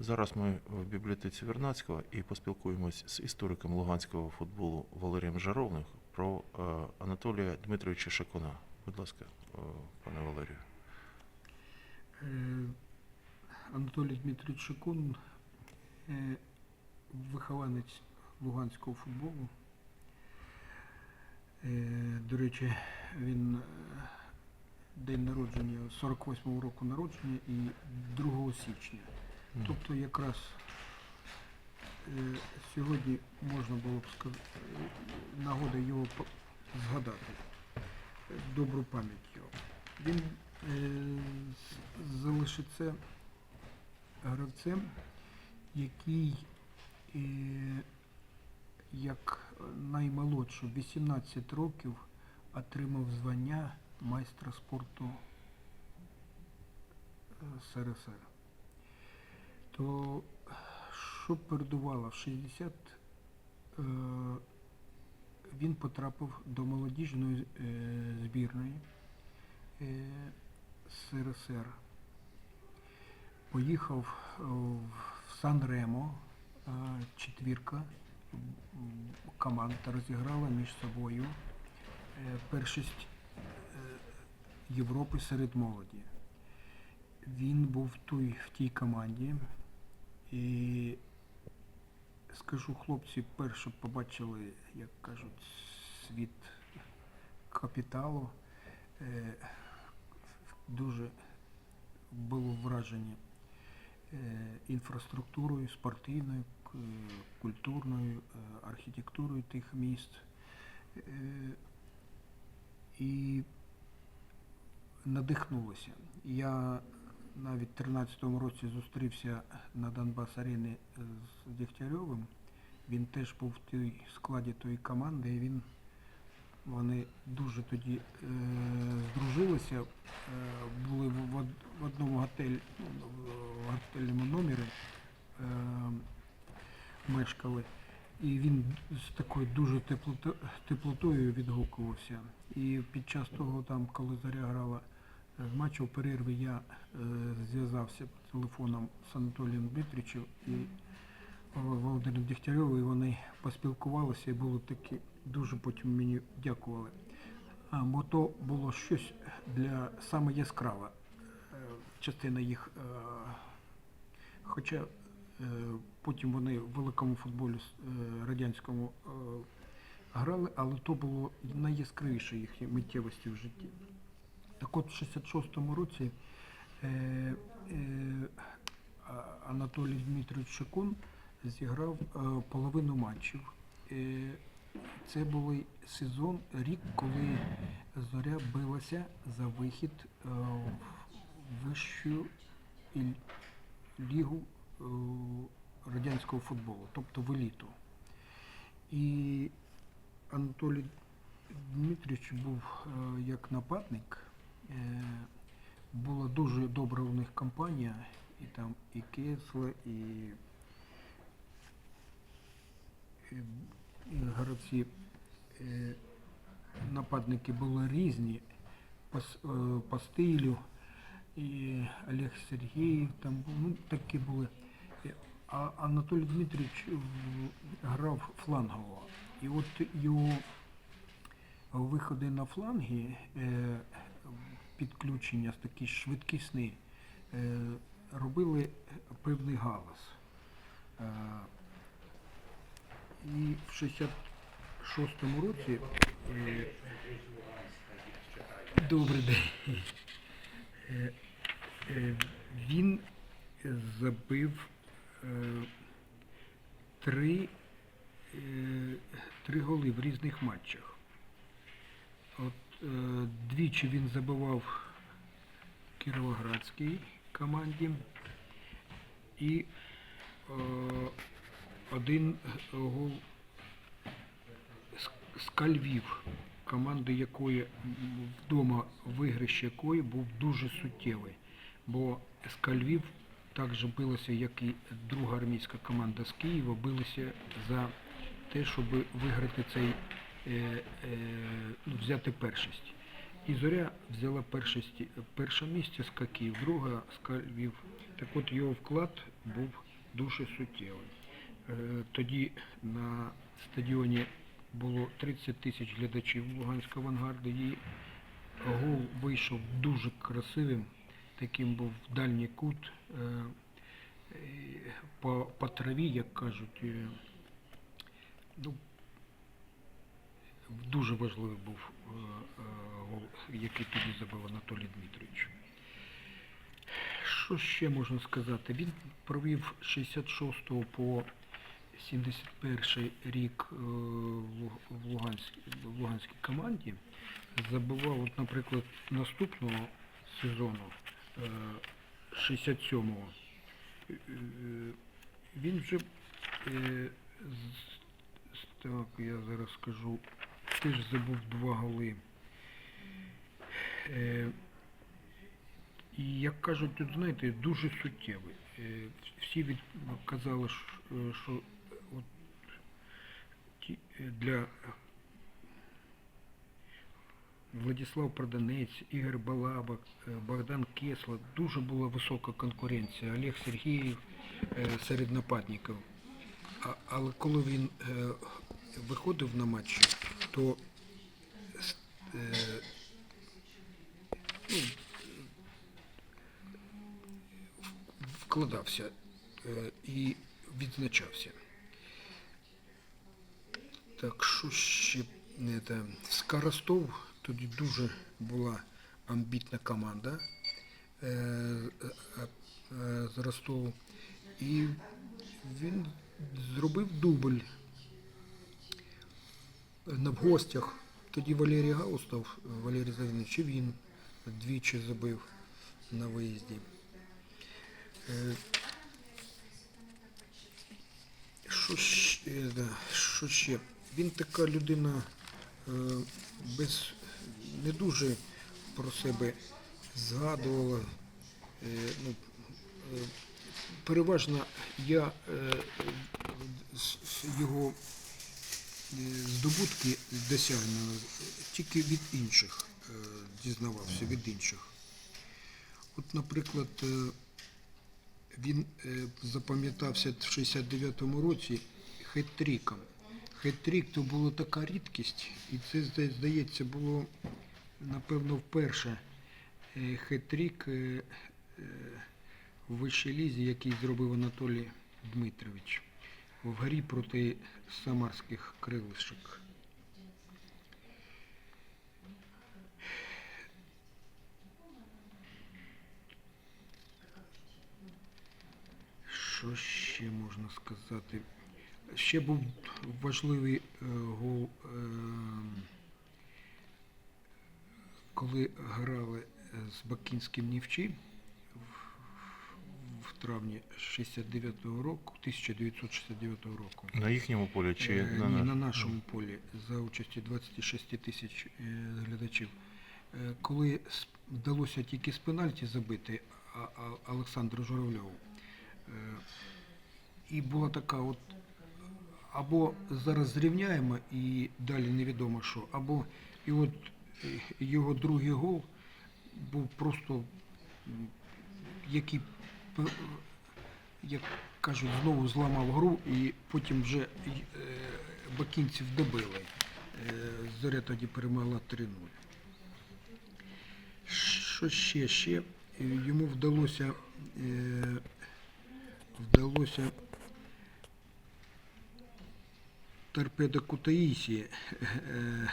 Зараз ми в бібліотеці Вернадського і поспілкуємось з істориком луганського футболу Валерієм Жаровним про е, Анатолія Дмитровича Шакуна. Будь ласка, е, пане Валерію. Е, Анатолій Дмитрович Шикун, е, вихованець луганського футболу. До речі, він день народження 48-го року народження і 2 січня. Тобто якраз е, сьогодні можна було б сказати, нагода його згадати, добру пам'ять його. Він е, залишиться гравцем, який е, як наймолодший 18 років отримав звання майстра спорту СРСР. То що передувало в 60 е, він потрапив до молодіжної е, збірної е, СРСР. Поїхав в Сан-Ремо, четвірка м, команд розіграла між собою першість Європи серед молоді. Він був в тій команді. І скажу, хлопці перше побачили, як кажуть, світ капіталу. Е, Дуже було вражені е, інфраструктурою, спортивною, культурною, е, архітектурою тих міст. І надихнулося. Я навіть в 13-му році зустрівся на Донбас арені з Дегтярьовим. Він теж був в тій складі тої команди, і він вони дуже тоді е, здружилися, е, були в, в одному готелі, ну, в готельному номері е, мешкали. І він з такою дуже теплотою відгукувався. І під час того, там, коли заря грала е, матч у перерві, я е, зв'язався телефоном з Анатолієм Дмитричем і Володимиром Дегтярьовим, і вони поспілкувалися і було такі, дуже потім мені дякували. А, бо то було щось для саме яскраве, е, частина їх. е, Хоча потім вони в великому футболі е, радянському грали, але то було найяскравіше їхні миттєвості в житті. Так от в 66-му році е, е, Анатолій Дмитрович Шикун зіграв е, половину матчів. Е, це був сезон, рік, коли зоря билася за вихід е, в вищу лігу е, радянського футболу, тобто в еліту. І Анатолій Дмитрич був е, як нападник. Е, була дуже добра у них компанія, і там і Кесле, і, і, і гравці. Е, нападники були різні по, е, по стилю. І Олег Сергіїв там був, ну такі були. А Анатолій Дмитрович грав флангово. І от його виходи на фланги, підключення такі швидкісні, е, робили певний галас. Е, І в 66-му році е, добрий день. Він забив три, три голи в різних матчах. От двічі він забивав Кіровоградській команді і е, один гол з- з Кальвів, команди якої вдома виграш якої був дуже суттєвий. Бо Скальвів так же билося, як і друга армійська команда з Києва, билися за те, щоб виграти цей, е, е, взяти першість. І Зоря взяла першість, перше місце з Київ, друга з Львів. Так от його вклад був дуже суттєвий. Е, Тоді на стадіоні було 30 тисяч глядачів Луганського авангарду і гол вийшов дуже красивим. Таким був дальній кут е, е, по, по траві, як кажуть. е, Ну, дуже важливий був е, е, гол, який тоді забив Анатолій Дмитрович. Що ще можна сказати? Він провів 66 по 71 рік е, в Луганській, в Луганській команді. Забивав, от, наприклад, наступного сезону, е, 67-го, е, він вже так, я зараз скажу, теж забув два голи. Е, і як кажуть, тут знаєте, дуже суттєвий. Е, Всі від, казали, що, от, ті, е, для Владислав Проданець, Ігор Балаба, е, Богдан Кесла дуже була висока конкуренція. Олег Сергіїв е, серед нападників. Але коли він виходив на матчі, то е, ну, вкладався е, і відзначався. Так, що ще не те. Скоростов тоді дуже була амбітна команда е, е, е, з Ростову. І він зробив дубль на в гостях. Тоді Валерій Гаустов, Валерій Завінович, він двічі забив на виїзді. Е, Що ще, що ще? Він така людина е, без не дуже про себе згадувала. Е, ну, переважно я його здобутки досягнення тільки від інших е, дізнавався, від інших. От, наприклад, е, він е, запам'ятався в 69-му році хет-тріком. Хет-трік то була така рідкість, і це, здається, було, напевно, вперше хет-трік в вищій лізі, який зробив Анатолій Дмитрович в грі проти самарських крилишок. Що ще можна сказати? Ще був важливий е, гол, е, коли грали е, з Бакінським Нівчі травні 69-го року, 1969 року. На їхньому полі чи Е, на, Ні, на нашому полі за участі 26 тисяч е, глядачів. Е, Коли вдалося тільки з пенальті забити а- а- Олександру Журавльову, е, і була така от або зараз зрівняємо і далі невідомо що, або і от е, його другий гол був просто, який як кажуть, знову зламав гру і потім вже е, бакінців добили. Е, Зоря тоді перемогла 3-0. Що ще? Ще е, йому вдалося, е, вдалося торпеда Кутаїсі, е,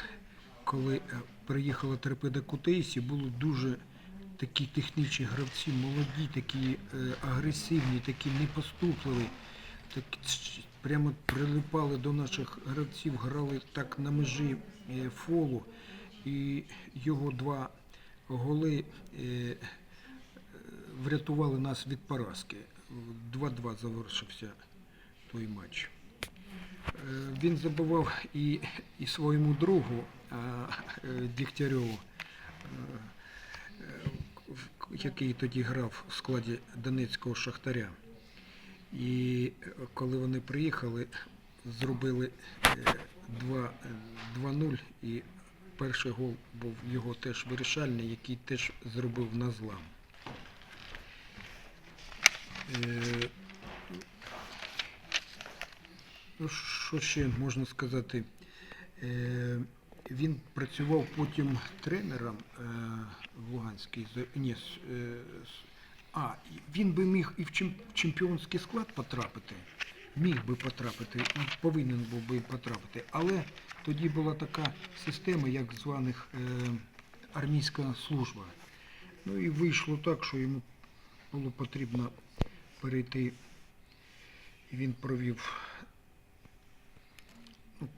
коли е, приїхала торпеда Кутаїсі, були дуже такі технічні гравці, молоді, такі е, агресивні, такі непоступливі. Так, прямо прилипали до наших гравців, грали так на межі е, фолу. І його два голи е, врятували нас від поразки. 2-2 завершився той матч. Він забивав і, і своєму другу Дігтярьову, який тоді грав в складі Донецького Шахтаря. І коли вони приїхали, зробили е, 2-0, е, і перший гол був його теж вирішальний, який теж зробив на злам. Е, ну, що ще можна сказати? Він працював потім тренером е, в Луганській. Ні, е, а, він би міг і в чемпіонський склад потрапити. Міг би потрапити і повинен був би потрапити. Але тоді була така система, як званих е, армійська служба. Ну і вийшло так, що йому було потрібно перейти. І він провів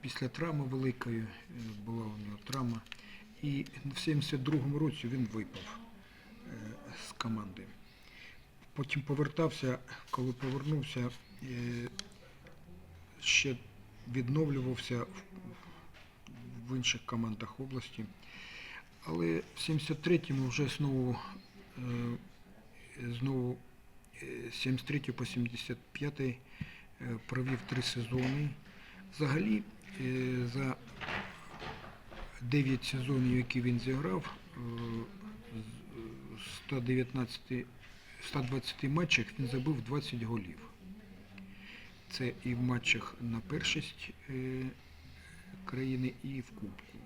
після травми великої, е, була у нього травма. І в 72-му році він випав е, з команди. Потім повертався, коли повернувся, е, ще відновлювався в, інших командах області. Але в 73-му вже знову, знову з 73 по 75 е, провів три сезони. Взагалі е, за 9 сезонів, які він зіграв, е, з 119, 120 матчах він забив 20 голів. Це і в матчах на першість е, країни, і в Кубку.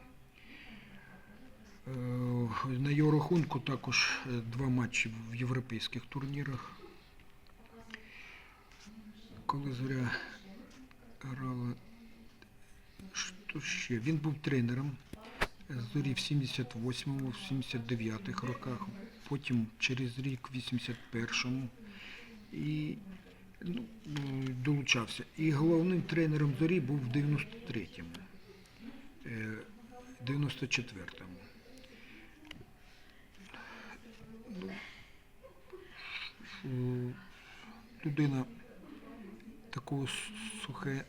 Е, На його рахунку також е, два матчі в європейських турнірах. Коли зоря грала, що ще? Він був тренером зорі в 78-му, в 79-х роках, потім через рік в 81-му. І ну, долучався. І головним тренером зорі був в 93-му, е, 94-му. Ну, е, людина такого сухе,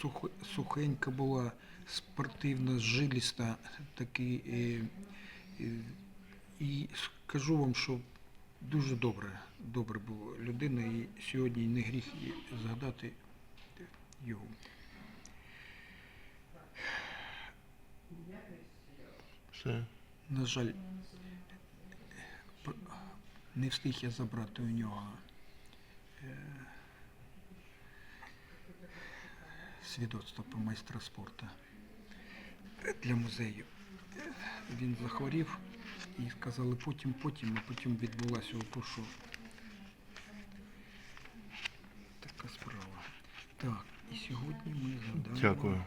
сухе, сухенька була, спортивна, жиліста, такий. Е, е, і скажу вам, що дуже добре, добре була людина, і сьогодні не гріх згадати його. Все. На жаль, не встиг я забрати у нього е, свідоцтво про майстра спорту для музею. Він захворів і сказали потім, потім, а потім відбулася опушу. така справа. Так, і сьогодні ми згадаємо. Дякую.